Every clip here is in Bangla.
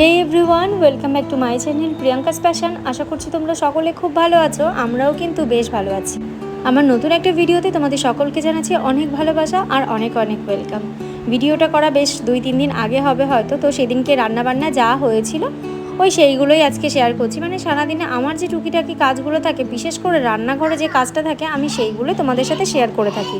Hey everyone welcome back to my channel Priyanka passion আশা করছি তোমরা সকলে খুব ভালো আছো, আমরাও কিন্তু বেশ ভালো আছি। আমার নতুন একটা ভিডিওতে তোমাদের সকলকে জানাচ্ছি অনেক ভালোবাসা আর অনেক অনেক ওয়েলকাম ভিডিওটা করা বেশ দুই তিন দিন আগে হবে হয়তো, তো সেদিনকে রান্নাবান্না যা হয়েছিল, ওই সেইগুলোই আজকে শেয়ার করছি। মানে সারাদিনে আমার যে টুকিটাকি কাজগুলো থাকে, বিশেষ করে রান্নাঘরে যে কাজটা থাকে, আমি সেইগুলো তোমাদের সাথে শেয়ার করে থাকি।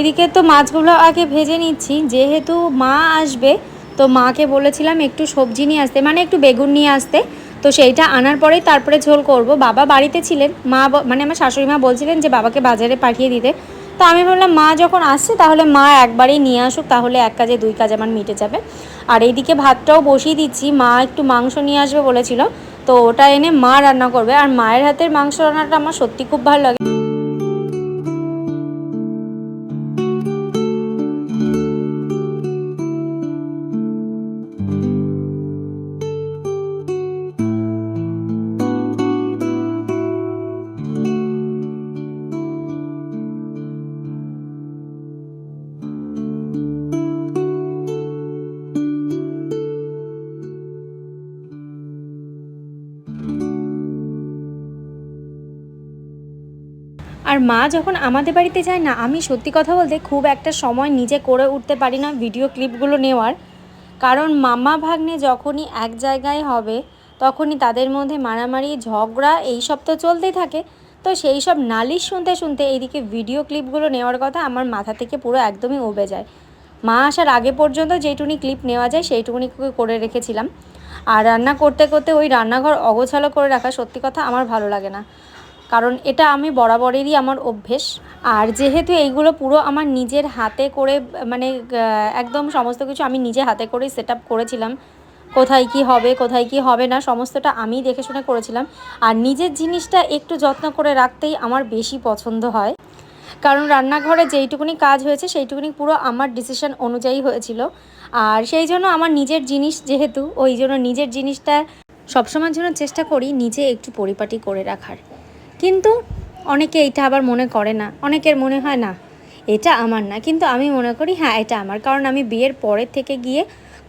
ওইদিকে তো মাছগুলো আগে ভেজে নিচ্ছি। যেহেতু মা আসবে, তো মাকে বলেছিলাম একটু সবজি নিয়ে আসতে মানে একটু বেগুন নিয়ে আসতে। তো সেইটা আনার পরেই তারপরে ঝোল করব। বাবা বাড়িতে ছিলেন, মা মানে আমার শাশুড়ি মা বলছিলেন যে বাবাকে বাজারে পাঠিয়ে দিতে। তো আমি ভাবলাম মা যখন আসছে তাহলে মা একবারেই নিয়ে আসুক, তাহলে এক কাজে দুই কাজ আমার মিটে যাবে। আর এইদিকে ভাতটাও বসিয়ে দিচ্ছি। মা একটু মাংস নিয়ে আসবে বলেছিল, তো ওটা এনে মা রান্না করবে। আর মায়ের হাতের মাংস রান্নাটা আমার সত্যি খুব ভালো লাগে। আর মা যখন আমাদের বাড়িতে যায় না, আমি সত্যি কথা বলতে খুব একটা সময় নিজে করে উঠতে পারি না ভিডিও ক্লিপগুলো নেওয়ার। কারণ মামা ভাগ্নে যখনই এক জায়গায় হবে, তখনই তাদের মধ্যে মারামারি, ঝগড়া এইসব তো চলতেই থাকে। তো সেই সব নালিশ শুনতে শুনতে এইদিকে ভিডিও ক্লিপগুলো নেওয়ার কথা আমার মাথা থেকে পুরো একদমই উবে যায়। মা আসার আগে পর্যন্ত যেটুকুনি ক্লিপ নেওয়া যায়, সেইটুকুনি করে রেখেছিলাম। আর রান্না করতে করতে ওই রান্নাঘর অগোছালো করে রাখা সত্যি কথা আমার ভালো লাগে না। কারণ এটা আমি বরাবরেরই আমার অভ্যেস। আর যেহেতু এইগুলো পুরো আমার নিজের হাতে করে মানে একদম সমস্ত কিছু আমি নিজে হাতে করেই সেট করেছিলাম। কোথায় কি হবে, কোথায় কি হবে না, সমস্তটা আমি দেখে শুনে করেছিলাম। আর নিজের জিনিসটা একটু যত্ন করে রাখতেই আমার বেশি পছন্দ হয়। কারণ রান্নাঘরে যেইটুকুনি কাজ হয়েছে, সেইটুকুনি পুরো আমার ডিসিশন অনুযায়ী হয়েছিল। আর সেই জন্য আমার নিজের জিনিস যেহেতু, ওই জন্য নিজের জিনিসটা সবসময়ের জন্য চেষ্টা করি নিজে একটু পরিপাটি করে রাখার। কিন্তু অনেকে এইটা আবার মনে করে না। অনেকের মনে হয়, না, এটা আমার না। কিন্তু আমি মনে করি হ্যাঁ এটা আমার। কারণ আমি বিয়ের পরের থেকে গিয়ে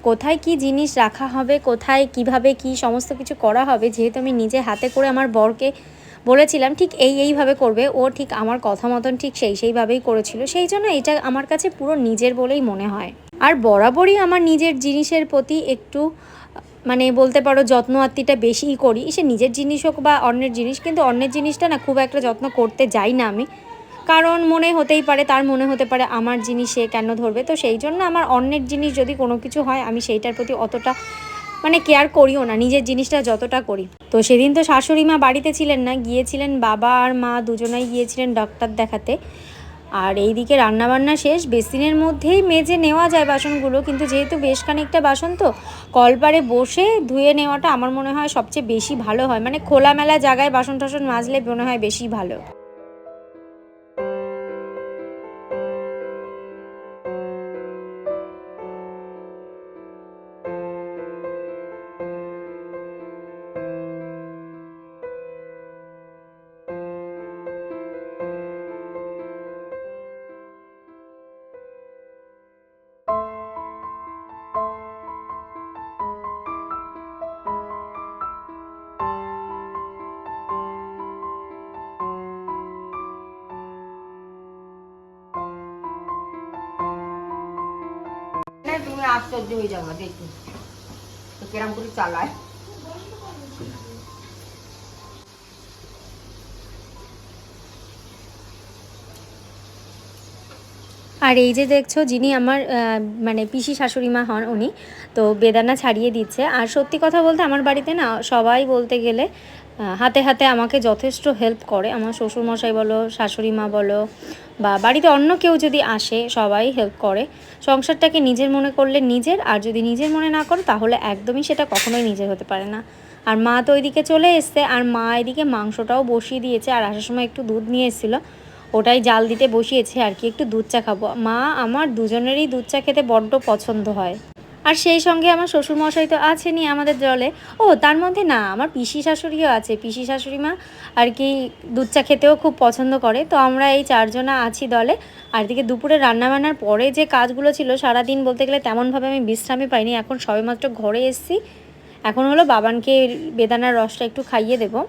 কোথায় কি জিনিস রাখা হবে, কোথায় কীভাবে কি সমস্ত কিছু করা হবে, যেহেতু আমি নিজে হাতে করে আমার বরকে বলেছিলাম, ঠিক এই এইভাবে করবে, ও ঠিক আমার কথা মতন ঠিক সেই সেইভাবেই করেছিল। সেই জন্য এটা আমার কাছে পুরো নিজের বলেই মনে হয়। আর বরাবরই আমার নিজের জিনিসের প্রতি একটু মানে বলতে পারো যত্ন আত্মিটা বেশিই করি। সে নিজের জিনিস হোক বা অন্যের জিনিস, কিন্তু অন্যের জিনিসটা না খুব একটা যত্ন করতে যাই না আমি। কারণ মনে হতেই পারে, তার মনে হতে পারে আমার জিনিস সে কেন ধরবে? তো সেই জন্য আমার অন্যের জিনিস যদি কোনো কিছু হয়, আমি সেইটার প্রতি অতটা মানে কেয়ার করিও না, নিজের জিনিসটা যতটা করি। তো সেদিন তো শাশুড়ি মা বাড়িতে ছিলেন না, গিয়েছিলেন বাবা আর মা দুজনাই গিয়েছিলেন ডাক্তার দেখাতে। আর এই দিকে রান্নাবান্না শেষ, বেসিনের মধ্যেই মেজে নেওয়া যায় বাসনগুলো, কিন্তু যেহেতু বেশ খানিকটা বাসন তো, কলপারে বসে ধুয়ে নেওয়াটা আমার মনে হয় সবচেয়ে বেশি ভালো হয়। মানে খোলামেলা জায়গায় বাসন টাসন মাজলে মনে হয় বেশি ভালো। না, তুমি আশ্চর্য হয়ে যাব দেখি তো কেরাম করে চালায়? আর এই যে দেখছ যিনি আমার মানে পিসি শাশুড়ি মা হন উনি তো বেদানা ছাড়িয়ে দিচ্ছে। আর সত্যি কথা বলতে আমার বাড়িতে না সবাই বলতে গেলে হাতে হাতে আমাকে যথেষ্ট হেল্প করে। আমার শ্বশুরমশাই বলো শাশুড়ি মা বলো, বা বাড়িতে অন্য কেউ যদি আসে, সবাই হেল্প করে। সংসারটাকে নিজের মনে করলে নিজের, আর যদি নিজের মনে না করো, তাহলে একদমই সেটা কখনোই নিজের হতে পারে না। আর মা তো ওইদিকে চলে এসছে, আর মা এদিকে মাংসটাও বসিয়ে দিয়েছে, আর আসার সময় একটু দুধ নিয়ে এসেছিল। ওটাই জাল দিতে বসিয়েছে আর কি, একটু দুধ চা খাব। মা আমার দুজনেরই দুধ চা খেতে বড্ড পছন্দ হয়। আর সেই সঙ্গে আমার শ্বশুরমশাই তো আছেনই আমাদের দলে ও, তার মধ্যে না, আমার পিসি শাশুড়িও আছে। পিসি শাশুড়ি মা আর কি দুধ চা খেতেও খুব পছন্দ করে। তো আমরা এই চারজনা আছি দলে। আর এদিকে দুপুরে রান্নাবান্নার পরে যে কাজগুলো ছিল সারাদিন বলতে গেলে তেমনভাবে আমি বিশ্রামই পাইনি। এখন সবেমাত্র ঘরে এসেছি। এখন হলো বাবানকে বেদানার রসটা একটু খাইয়ে দেবো।